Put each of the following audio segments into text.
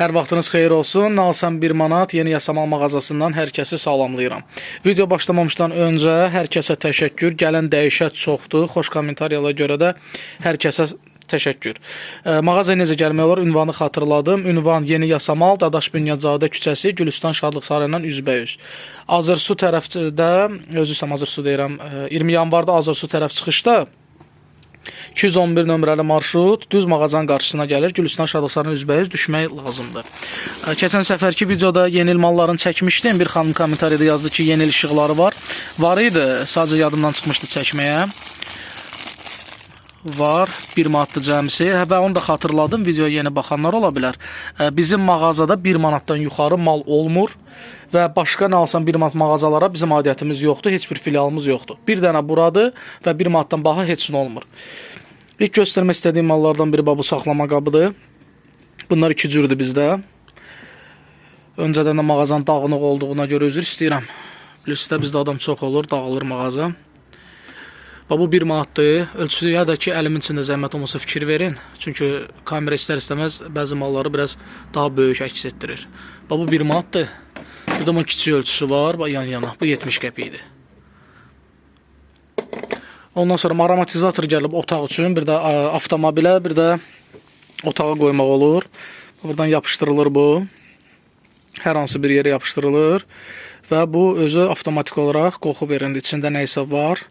Hər vaxtınız xeyir olsun. Nalsan 1 manat yeni yasamal mağazasından hər kəsi salamlayıram. Video başlamamışdan öncə hər kəsə təşəkkür. Gələn dəyişət çoxdur. Xoş kommentariyalara görə də hər kəsə təşəkkür. E, mağazaya necə gəlmək olar? Ünvanı xatırladım. Ünvan Yeni Yasamal, Dadaş Bünyazadə küçəsi, Gülüstan Şadlıq sarayından üzbəüz. Azırsu tərəfdə, özü isəm Azırsu deyirəm, e, 20 yanvarda Azırsu tərəf çıxışda 211 nömrəli marşrut düz mağazanın qarşısına gəlir. Gülüstan Şadlıqsarın üzbəyiz düşmək lazımdır. Keçən səfərki videoda yeni il mallarını çəkmişdim. Bir xanım kommentariyada yazdı ki, yeni il işıqları var. Var idi, sadəcə yadımdan çıxmışdı çəkməyə. Var, 1 manatlı cəmsi. Hə, və onu da xatırladım, videoya yeni baxanlar ola bilər. Ə, Bizim mağazada 1 manatdan yuxarı mal olmur və başqa nə alsan 1 manat mağazalara bizim aidiyyətimiz yoxdur, heç bir filialımız yoxdur. Bir dənə buradır və 1 manatdan baha heç nə olmur. İlk göstərmək istədiyim mallardan biri bu saxlama qabıdır. Bunlar iki cürdür bizdə. Öncədən də mağazanın dağınıq olduğuna görə üzr istəyirəm. Bilirsiniz də bizdə adam çox olur, dağılır mağaza. Bax bu 1 manatdır. Ölçüyə də ki, əlimin içində zəhmət olmasa fikir verin. Çünki kamera istər-istəməz bəzi malları biraz daha böyük əks etdirir. Bax bu 1 manatdır. Bir də bunun kiçik ölçüsü var, yan-yana. Bu 70 qəpikdir. Ondan sonra aromatizator gəlib otaq üçün, bir də avtomobilə, bir də otağa qoymaq olur. Buradan yapışdırılır bu. Hər hansı bir yerə yapışdırılır və bu özü avtomatik olaraq qoxu verir. İçində nə isə var,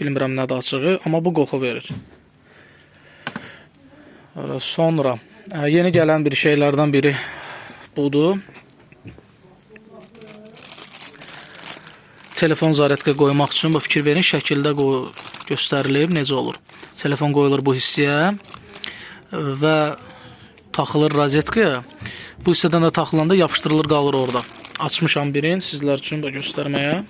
bilmirəm nədir açığı, amma bu qoxu verir. Sonra yeni gələn bir şeylərdən biri budur. telefon zaryadka qoymaq üçün bu fikir verin, şəkildə göstərilib necə olur. Telefon qoyulur bu hissəyə və taxılır rozetkaya. Bu hissədən də taxılanda yapışdırılır qalır orada. Açmışam birini sizlər üçün də göstərməyə.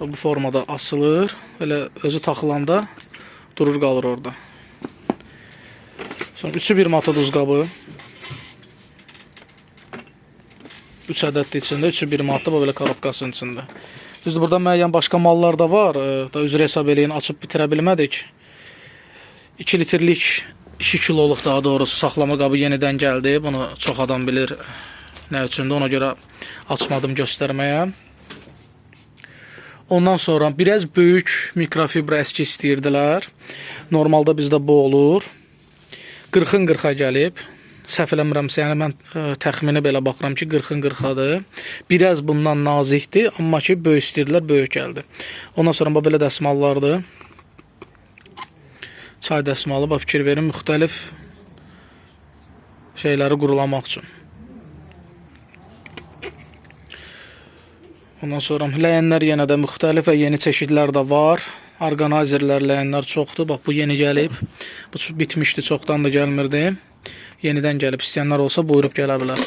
Bu formada asılır. Elə özü taxılanda durur qalır orada. Sonra üçü bir mata duz qabı. 3 ədəddir içində, 3-ü 1 manatda belə korobkasının içində. Düzdür, burada müəyyən başqa mallar da var. e, Da üzr hesab eləyin, açıb bitirə bilmədik. 2 litrlik 2 kiloluq daha doğrusu saxlama qabı yenidən gəldi. Bunu çox adam bilir nə üçündür. Ona görə açmadım göstərməyə. Ondan sonra biraz böyük mikrofibra əski istəyirdilər. Normalda bizdə bu olur. 40-ın 40-a gəlib. Səhv eləmirəmsə, yəni mən ə, təxmini belə baxıram ki, 40-ın 40-adır. Biraz bundan nazikdir, amma ki, böyük istəyirdilər, böyük gəldi. Ondan sonra bu belə dəsmallardır. Çay dəsmalı, bax fikir verin, müxtəlif şeyləri qurulamaq üçün. Ondan sonra ləyənlər yenə də müxtəlif və yeni çeşidlər də var. Orqanayzerlər, ləyənlər çoxdur. Bax bu yeni gəlib. Bu bitmişdi, çoxdan da gəlmirdi. Yenidən gəlib istəyənlər olsa buyurub gələ bilər.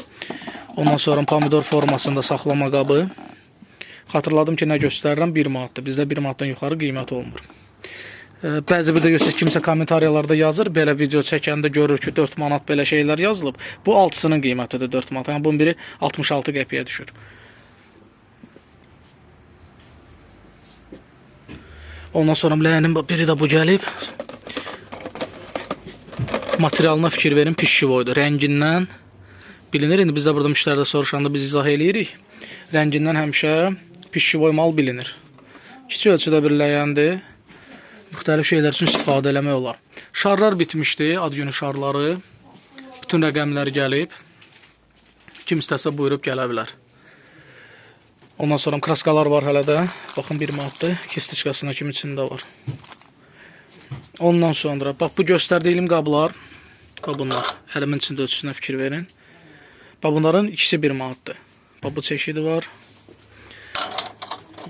Ondan sonra pomidor formasında saxlama qabı. Xatırladım ki, nə göstərirəm 1 manatdır. Bizdə 1 manatdan yuxarı qiymət olmur. Bəzi bir də görürsüz kimsə kommentariyalarda yazır, belə video çəkəndə görür ki, 4 manat belə şeylər yazılıb. Bu 6-sının qiymətidir 4 manat. Yəni bunun biri 66 qəpiyə düşür. Ondan sonra bu- biri də bu gəlib. Materialına fikir verin, pişivoydur. Rəngindən bilinir. İndi bizdə burada müştəridə soruşanda biz izah eləyirik. Rəngindən həmişə pişivoy mal bilinir. Kiçik ölçüdə bir ləyəndir. Müxtəlif şeylər üçün istifadə eləmək olar. Şarlar bitmişdi, ad günü şarları. Bütün rəqəmlər gəlib. Kim istəsə buyurub gələ bilər. Ondan sonra kraskalar var hələ də. Baxın 1 manatdır. Kistiçkasına kimi içində var. Ondan sonra bax bu göstərdiyim qablar, bax bunlar. Əlimin içində fikir verin. Bax bunların ikisi 1 manatdır. Bax bu çeşidi var.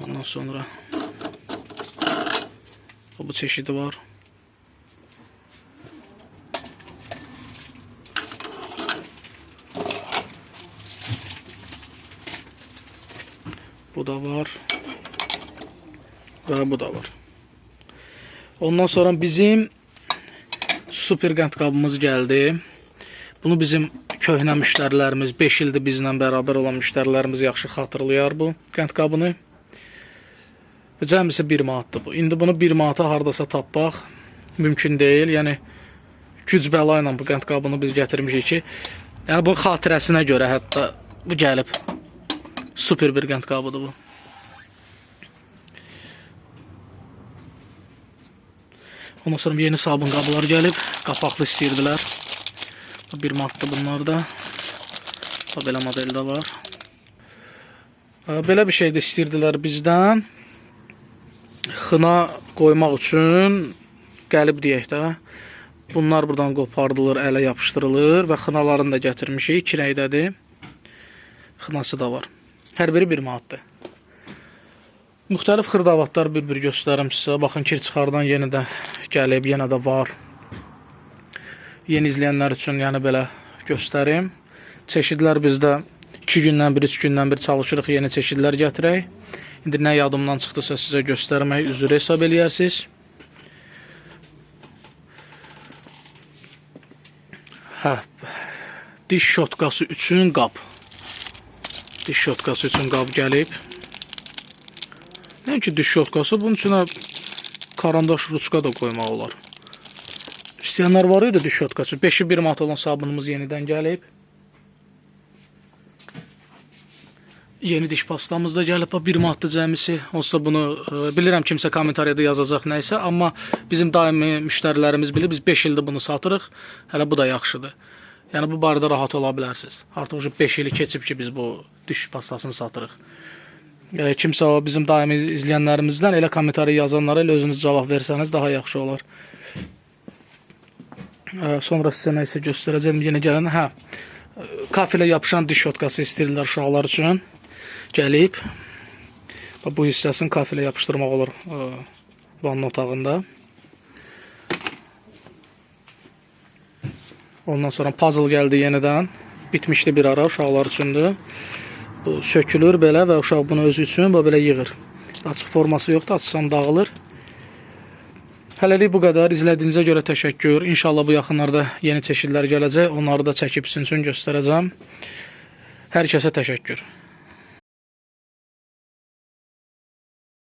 Ondan sonra bax bu çeşidi var. Bu da var. Və bu da var. Ondan sonra bizim super qənd qabımız gəldi. Bunu bizim köhnə müştərilərimiz, 5 ildir bizlə bərabər olan müştərilərimiz yaxşı xatırlayar bu qənd qabını. Və cəmisi 1 manatdır bu. İndi bunu 1 manata hardasa tapmaq mümkün deyil. Yəni güc bəla ilə bu qənd qabını biz gətirmişik ki, yəni bu xatirəsinə görə hətta bu gəlib. Super bir qənd qabıdır bu. Ondan sonra yeni sabun qablar gəlib. Qapaqlı istəyirdilər. Bu Bir manatdır bunlar da. Bu belə modeldə var. Ə, Belə bir şey də istəyirdilər bizdən. Xına qoymaq üçün gəlib deyək də. Bunlar buradan qopardılır, ələ yapışdırılır və xınalarını da gətirmişik. İki rəngdədir. Xınası da var. Hər biri 1 manatdır. Müxtəlif xırdavatlar bir-bir göstərim sizə. Baxın kir çıxardan yeni də gəlib, yenə də var. Yeni izləyənlər üçün yəni belə göstərim. Çeşidlər bizdə 2 gündən bir, 3 gündən bir çalışırıq yeni çeşidlər gətirək. İndi nə yadımdan çıxdısa sizə göstərmək üzrə hesab eləyərsiniz. Hə. Diş şotkası üçün qab. Diş şotkası üçün qab gəlib. Nəinki diş şotkası, bunun içinə karandaş, ruçka da qoymaq olar. İstəyənlər var idi diş şotkası. 5-i 1 manat olan sabunumuz yenidən gəlib. Yeni diş pastamız da gəlib, bax, 1 manatdır cəmisi. Onsuz bunu e, bilirəm kimsə kommentariyada yazacaq nəyisə, amma bizim daimi müştərilərimiz bilir, biz 5 ildir bunu satırıq. Hələ bu da yaxşıdır. Yəni bu barədə rahat ola bilərsiniz. Artıq 5 ili keçib ki, biz bu diş pastasını satırıq. E, kimsə o bizim daimi izləyənlərimizdən elə kommentariya yazanlara elə özünüz cavab versəniz daha yaxşı olar. E, sonra sizə nə isə göstərəcəm yenə gələn. Hə. Kafilə yapışan diş şotkası istəyirlər uşaqlar üçün. Gəlib. Bu hissəsini kafilə yapışdırmaq olur e, vanna otağında. Ondan sonra puzzle gəldi yenidən. Bitmişdi bir ara uşaqlar üçündür. Bu sökülür belə və uşaq bunu özü üçün bax belə yığır. Açıq forması yoxdur, açsam dağılır. Hələlik bu qədər. İzlədiyinizə görə təşəkkür. İnşallah bu yaxınlarda yeni çeşidlər gələcək. Onları da çəkib sizin üçün göstərəcəm. Hər kəsə təşəkkür.